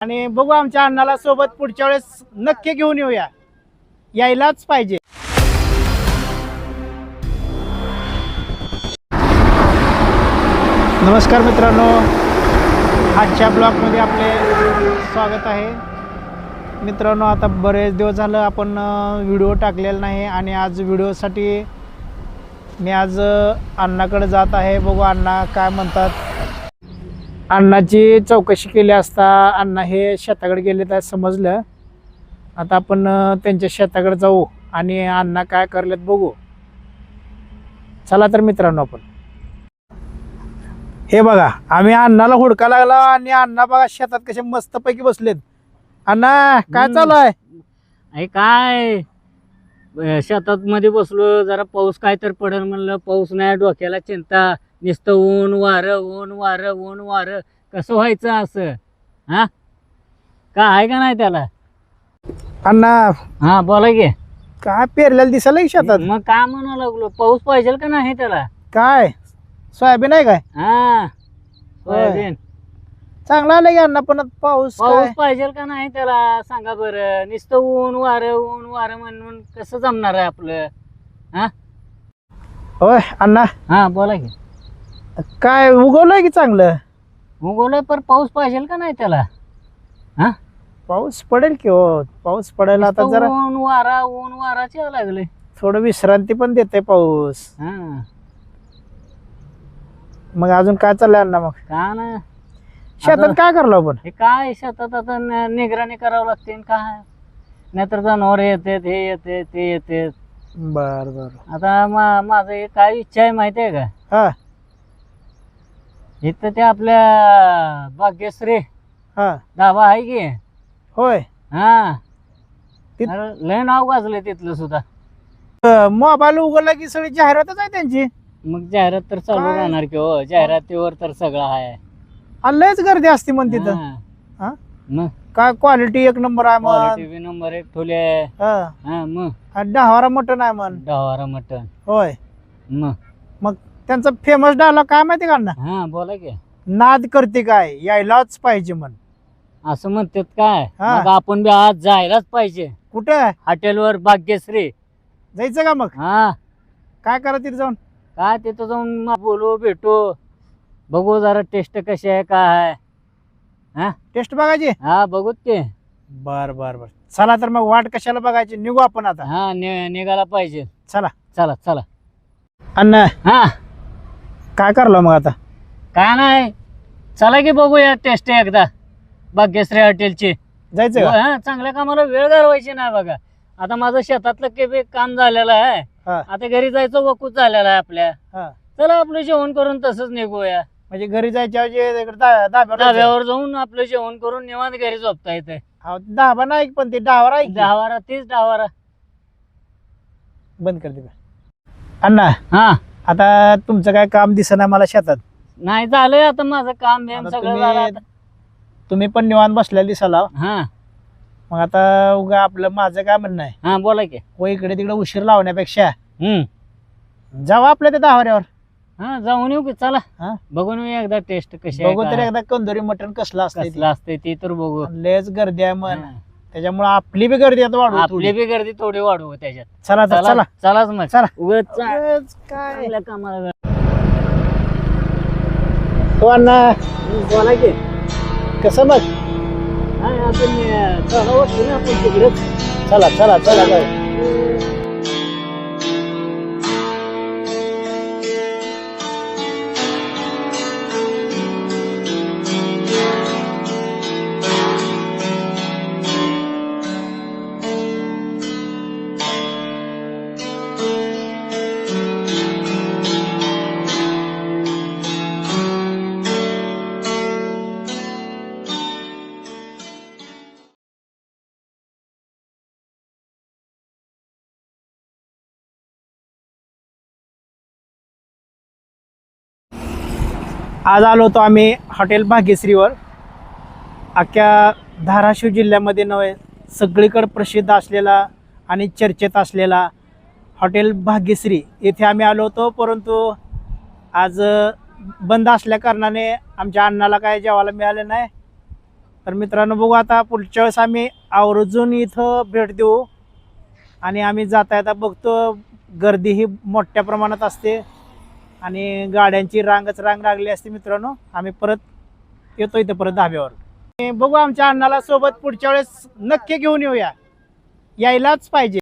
आणि बघू आमच्या अण्णाला सोबत पुढच्या वेळेस नक्की घेऊन येऊया. यायलाच पाहिजे. नमस्कार मित्रांनो. आजच्या ब्लॉगमध्ये आपले स्वागत आहे. मित्रांनो आता बरेच दिवस झालं आपण व्हिडिओ टाकलेला नाही आणि आज व्हिडिओसाठी मी आज अण्णाकडे जात आहे. बघू अण्णा काय म्हणतात. अण्णाची चौकशी केली असता अण्णा हे शेताकडे गेले तर समजलं. आता आपण त्यांच्या शेताकडे जाऊ आणि अण्णा काय करलेत बघू. चला तर मित्रांनो आपण. हे बघा आम्ही अण्णाला हुडका लागला आणि अण्णा बघा शेतात कसे मस्तपैकी बसलेत. अण्णा काय. चालू आहे अरे काय? शेतात मध्ये बसलो जरा पाऊस काय तर पडेल म्हणलं. पाऊस नाही डोक्याला चिंता. नुसतं ऊन वारं ऊन वारं ऊन वारं. कसं व्हायचं असं? हा? का आहे का नाही त्याला? अण्णा. हा बोला की. काय पेरलेलं दिसायला शेतात? मग काय म्हणा लागलो? पाऊस पाहिजे का नाही त्याला? काय? सोयाबीन आहे काय? हा सोयाबीन. चांगला आलं की अण्णा पण आता पाऊस काय? पाऊस पाहिजे का नाही त्याला? सांगा बरं. नुसतं ऊन वारं ऊन वारं म्हणून कसं जमणार आहे आपलं? होय अण्णा. हा बोला की. काय उगवलंय की चांगलं? उगवलंय पर पाऊस पाहिजे का नाही त्याला? हा? पाऊस पडेल की हो? पाऊस पडायला आता नुसतं जरा. ऊन वारा ऊन वाराच यायला लागले थोडं विश्रांती पण देते पाऊस. हा. मग अजून काय चाललंय अण्णा मग? का ना? शेतात आता- काय करलो आपण? हे काय शेतात आता न- निगराणी करावं लागते न काय? नाहीतर जनावर येते हे येते ते येते. बर बर. आता मा माझं एक काय इच्छा आहे माहिती आहे का? हा. इथं ते आपल्या भाग्यश्री. हा. धाबा आहे की? होय. हा. तिथ- अरे, लय नाव गाजलं तिथलं सुद्धा. मोबाईल उघडला की सगळी जाहिरातच आहे त्यांची. मग जाहिरात तर चालू काय? राहणार की हो जाहिरातीवर तर सगळं आहे. आणि लयच गर्दी असते मग तिथं. हा. हा? मग? काय क्वालिटी एक नंबर आहे मग क्वालिटी बी नंबर एक ठेवले आहे हा. हा मग? आणि डहावारा मटण आहे म्हण. डवारा मटन होय. मग? मग त्यांचा फेमस डायलॉग काय माहिती का अण्णा? हा बोला की. नाद करते काय? यायलाच पाहिजे म्हण. असं म्हणतात काय? हा. मग आपण बी आज जायलाच पाहिजे. कुठं? हॉटेलवर भाग्यश्री. जायचं का मग? हा. काय करा तिथे जाऊन? काय तिथं जाऊन मग बोलू भेटू. बघू जरा टेस्ट कशी आहे काय आहे. हा? टेस्ट बघायची? हा बघूत की. बर बर बर. चला तर मग वाट कशाला बघायची? निघू आपण आता. हा नि- निघायला पाहिजे. चला. चला चला. अण्णा. हा. काय करलो मग आता? काय नाही. चला की बघूया टेस्ट एकदा. भाग्यश्री हॉटेलची. जायचं का? हा चांगल्या कामाला वेळ घालवायची नाही बघा. आता माझं शेतातलं के बी काम झालेलं आहे. हा. आता घरी जायचं वकूच झालेलं आहे आपल्या. हा. चला आपलं जेवण करून तसंच निघूया. म्हणजे घरी जायच्या ऐवजी इकडे दा- दाब्यावर जायचं. धाब्यावर जाऊन आपलं जेवण करून निवांत घरी झोपता येते अहो, दाबा नाही पण ते डावर आहे की. तीच दहावारा बंद कर दे अण्णा. हा. आता तुमचं काय काम दिसना मला शेतात? नाही झालंय आता माझं काम बिम आता सगळं झालं तुम्ही आता. तुम्ही पण निवांत बसलेला दिसाला हा. मग आता उगा आपलं माझं काय म्हणणं आहे? हा बोला की. व इकडे तिकडे उशीर लावण्यापेक्षा. हम्म. जावा आपल्या त्या दहावऱ्यावर हा जाऊन येऊ की चला. हा? बघून येऊ एकदा टेस्ट कशी आहे बघू तर काय. एकदा कंदोरी मटण कसलं असतं कसलं असतंय ते तर बघू. लयच गर्दी आहे मन. हा. त्याच्यामुळे आपली बी गर्दी आता वाढू आपली. बी गर्दी थोडी वाढवू त्याच्यात. चला तर चला चला. चलाच मग. चला. उगाच उगाच काय? कामाला. हो अण्णा. बोला की. कसं मग? आपण चला चला चला चला आज आलो होतो आम्ही हॉटेल भाग्यश्रीवर. अख्ख्या धाराशिव जिल्ह्यामध्ये नव्हे सगळीकडे प्रसिद्ध असलेला आणि चर्चेत असलेला हॉटेल भाग्यश्री. येथे आम्ही आलो होतो परंतु आज बंद असल्या कारणाने आमच्या अण्णाला काय जेवायला मिळालं नाही. तर मित्रांनो बघू आता पुढच्या वेळेस आम्ही आवर्जून इथं भेट देऊ. आणि आम्ही जाता येता बघतो गर्दी ही मोठ्या प्रमाणात असते. आणि गाड्यांची रांगच रांग लागली असते मित्रांनो आम्ही परत येतो इथं परत धाब्यावर. बघू आमच्या अण्णाला सोबत पुढच्या वेळेस नक्की घेऊन येऊया. यायलाच पाहिजे.